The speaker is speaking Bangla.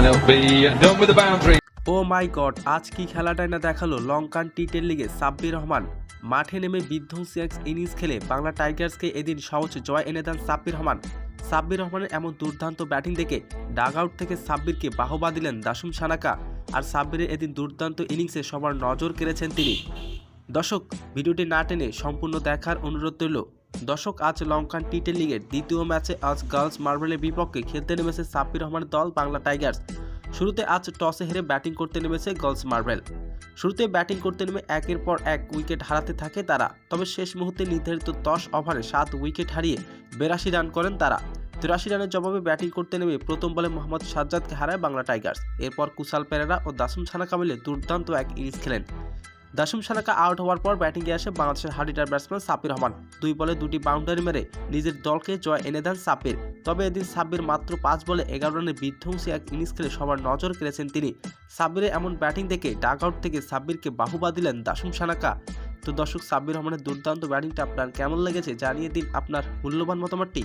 and it'll be done with the boundary. ও মাই গড, আজ কি খেলাটাই না দেখাল লঙ্কান টি টেন লিগে সাব্বির রহমান। মাঠে নেমে বিধ্বংসী এক ইনিংস খেলে বাংলা টাইগার্সকে এদিন সহজ জয় এনে দেন সাব্বির রহমান। সাব্বির রহমানের এমন দুর্দান্ত ব্যাটিং দেখে ডাগ আউট থেকে সাব্বিরকে বাহবা দিলেন দাসুম সানাকা। আর সাব্বিরের এদিন দুর্দান্ত ইনিংসে সবার নজর কেড়েছেন তিনি। দর্শক, ভিডিওটি না টেনে সম্পূর্ণ দেখার অনুরোধ রইল। দর্শক, আজ লঙ্কান টি টেন লিগের দ্বিতীয় ম্যাচে আজ গার্লস মার্বেলের বিপক্ষে খেলতে নেমেছে সাব্বির রহমানের দল বাংলা টাইগার্স। শুরুতে আজ টসে হেরে ব্যাটিং করতে নেমেছে গার্লস মার্বেল। শুরুতে ব্যাটিং করতে নেমে একের পর এক উইকেট হারাতে থাকে তারা, তবে শেষ মুহূর্তে নির্ধারিত দশ ওভারে সাত উইকেট হারিয়ে বেরাশি রান করেন তারা। তিরাশি রানের জবাবে ব্যাটিং করতে নেমে প্রথম বলে মোহাম্মদ সাজ্জাদকে হারায় বাংলা টাইগার্স। এরপর কুশাল পেরেরা ও দাসুম ছানাকা মিলে দুর্দান্ত এক ইনিংস খেলেন। দাসুম সানাকা আউট হওয়ার পর ব্যাটিংয়ে আসে বাংলাদেশের হার্ডিটার ব্যাটসম্যান সাপির রহমান। দুই বলে দুটি বাউন্ডারি মেরে নিজের দলকে জয় এনে দেন সাপির তবে এদিন সাব্বির মাত্র পাঁচ বলে এগারো রানে বিধ্বংসী এক ইনিংস খেলে সবার নজর কেড়েছেন তিনি। সাব্বিরের এমন ব্যাটিং দেখে ডাগ আউট থেকে সাব্বিরকে বাহুবা দিলেন দাসুম সানাকা তো দর্শক, সাব্বির রহমানের দুর্দান্ত ব্যাটিংটা আপনার কেমন লেগেছে জানিয়ে দিন আপনার মূল্যবান মতামতটি।